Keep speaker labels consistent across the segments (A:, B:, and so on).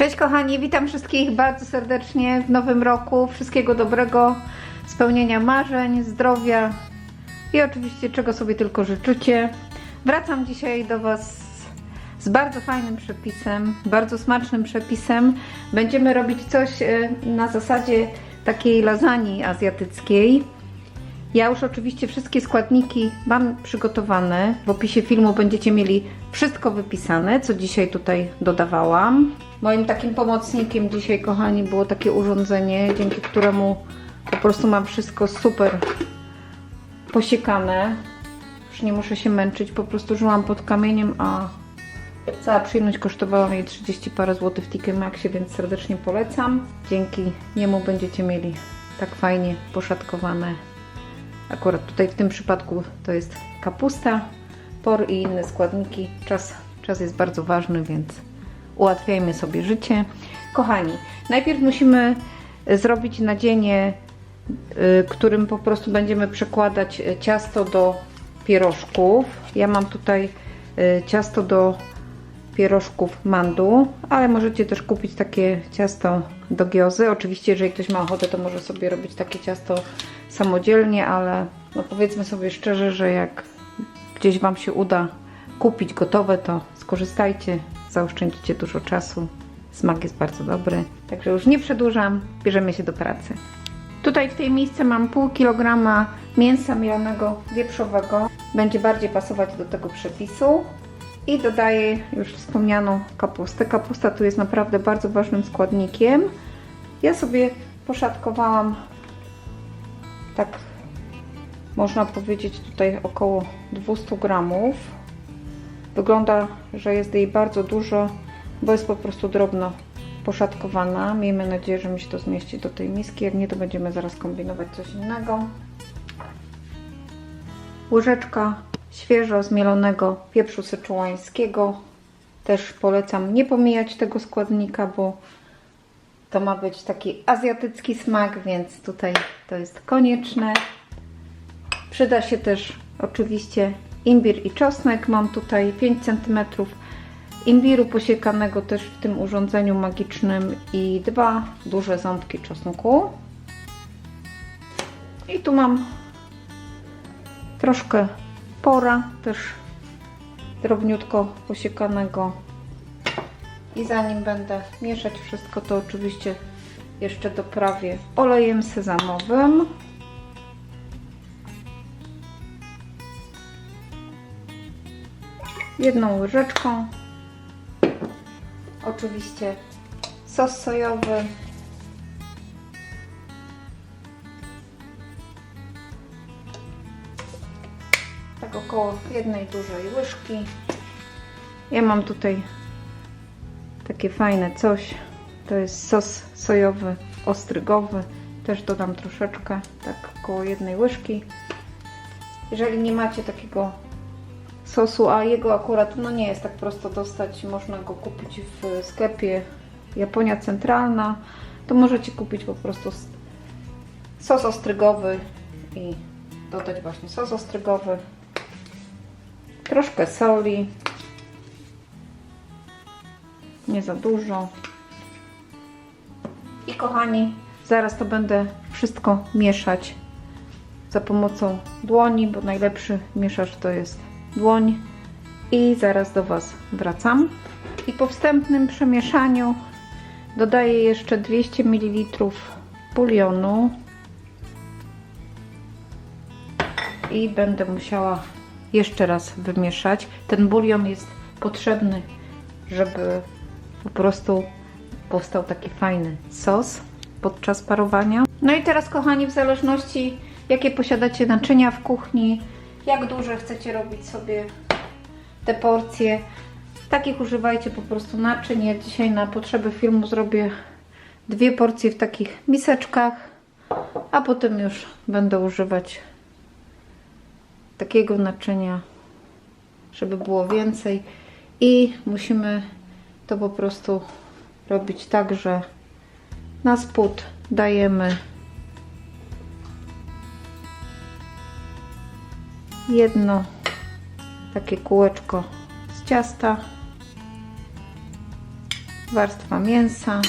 A: Cześć kochani, witam wszystkich bardzo serdecznie w nowym roku. Wszystkiego dobrego, spełnienia marzeń, zdrowia i oczywiście czego sobie tylko życzycie. Wracam dzisiaj do Was z bardzo fajnym przepisem, bardzo smacznym przepisem. Będziemy robić coś e, na zasadzie takiej lasagne azjatyckiej. Ja już oczywiście wszystkie składniki mam przygotowane. W opisie filmu będziecie mieli wszystko wypisane, co dzisiaj tutaj dodawałam. Moim takim pomocnikiem dzisiaj, kochani, było takie urządzenie, dzięki któremu po prostu mam wszystko super posiekane. Już nie muszę się męczyć, po prostu żyłam pod kamieniem, a cała przyjemność kosztowała mnie 30 parę złotych w TK Maxie, więc serdecznie polecam. Dzięki niemu będziecie mieli tak fajnie poszatkowane Akurat tutaj w tym przypadku to jest kapusta, por i inne składniki. Czas, czas jest bardzo ważny, więc ułatwiajmy sobie życie. Kochani, najpierw musimy zrobić nadzienie, y, którym po prostu będziemy przekładać y, ciasto do pierożków. Ja mam tutaj ciasto do pierożków mandu, ale możecie też kupić takie ciasto do giozy. Oczywiście, jeżeli ktoś ma ochotę, to może sobie robić takie ciasto samodzielnie, ale no powiedzmy sobie szczerze, że jak gdzieś Wam się uda kupić gotowe, to skorzystajcie, zaoszczędzicie dużo czasu. Smak jest bardzo dobry. Także już nie przedłużam, bierzemy się do pracy. Tutaj w tej miejsce mam pół kilograma mięsa mielonego wieprzowego. Będzie bardziej pasować do tego przepisu. I dodaję już wspomnianą kapustę. Kapusta tu jest naprawdę bardzo ważnym składnikiem. Ja sobie poszatkowałam tak można powiedzieć tutaj około 200 gramów. Wygląda, że jest jej bardzo dużo, bo jest po prostu drobno poszatkowana. Miejmy nadzieję, że mi się to zmieści do tej miski. Jak nie, to będziemy zaraz kombinować coś innego. Łyżeczka świeżo zmielonego pieprzu syczułańskiego. Też polecam nie pomijać tego składnika, bo to ma być taki azjatycki smak, więc tutaj to jest konieczne. Przyda się też oczywiście imbir i czosnek. Mam tutaj 5 cm imbiru posiekanego też w tym urządzeniu magicznym i dwa duże ząbki czosnku. I tu mam troszkę pora, też drobniutko posiekanego. I zanim będę mieszać wszystko, to oczywiście jeszcze doprawię olejem sezamowym. Jedną łyżeczką. Oczywiście sos sojowy. tak około jednej dużej łyżki. Ja mam tutaj takie fajne coś. To jest sos sojowy ostrygowy. Też dodam troszeczkę, tak około jednej łyżki. Jeżeli nie macie takiego sosu, a jego akurat no nie jest tak prosto dostać, można go kupić w sklepie Japonia Centralna, to możecie kupić po prostu sos ostrygowy i dodać właśnie sos ostrygowy. Troszkę soli, nie za dużo. I kochani, zaraz to będę wszystko mieszać za pomocą dłoni, bo najlepszy mieszacz to jest dłoń. I zaraz do Was wracam. I po wstępnym przemieszaniu dodaję jeszcze 200 ml bulionu. I będę musiała jeszcze raz wymieszać. Ten bulion jest potrzebny, żeby po prostu powstał taki fajny sos podczas parowania. No i teraz kochani, w zależności jakie posiadacie naczynia w kuchni, jak duże chcecie robić sobie te porcje, takich używajcie po prostu naczyń. Ja dzisiaj na potrzeby filmu zrobię dwie porcje w takich miseczkach, a potem już będę używać takiego naczynia, żeby było więcej i musimy to po prostu robić tak, że na spód dajemy jedno takie kółeczko z ciasta warstwa mięsa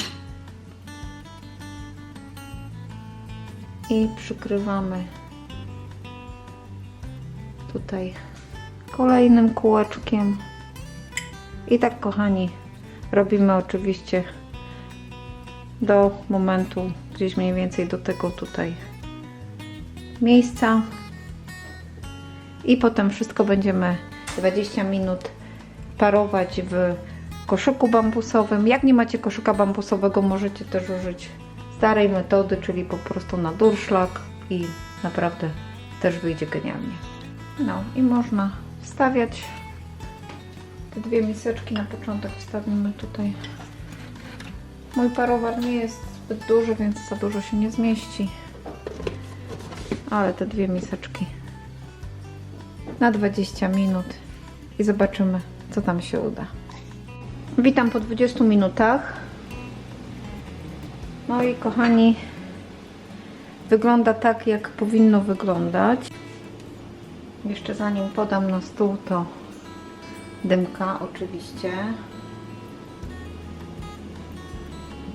A: i przykrywamy tutaj kolejnym kółeczkiem. I tak kochani robimy oczywiście do momentu gdzieś mniej więcej do tego tutaj miejsca i potem wszystko będziemy 20 minut parować w koszyku bambusowym. Jak nie macie koszyka bambusowego, możecie też użyć starej metody, czyli po prostu na durszlak i naprawdę też wyjdzie genialnie. No i można wstawiać te dwie miseczki na początek wstawimy tutaj. Mój parowar nie jest zbyt duży, więc za dużo się nie zmieści. Ale te dwie miseczki na 20 minut i zobaczymy, co tam się uda. Witam po 20 minutach. No i kochani, wygląda tak, jak powinno wyglądać. Jeszcze zanim podam na stół, to dymka oczywiście.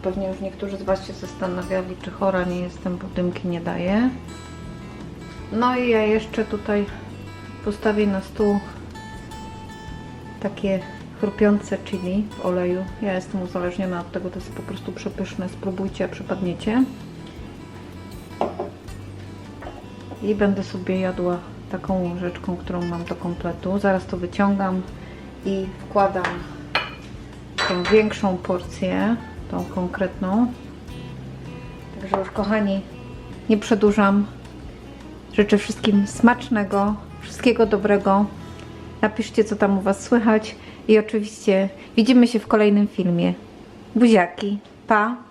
A: Pewnie już niektórzy z Was się zastanawiali, czy chora nie jestem, bo dymki nie daję. No i ja jeszcze tutaj postawię na stół takie chrupiące chili w oleju. Ja jestem uzależniona od tego, to jest po prostu przepyszne. Spróbujcie, przypadniecie. I będę sobie jadła taką łyżeczką, którą mam do kompletu. Zaraz to wyciągam i wkładam tą większą porcję, tą konkretną. Także już kochani, nie przedłużam. Życzę wszystkim smacznego, wszystkiego dobrego. Napiszcie, co tam u Was słychać. I oczywiście widzimy się w kolejnym filmie. Buziaki. Pa!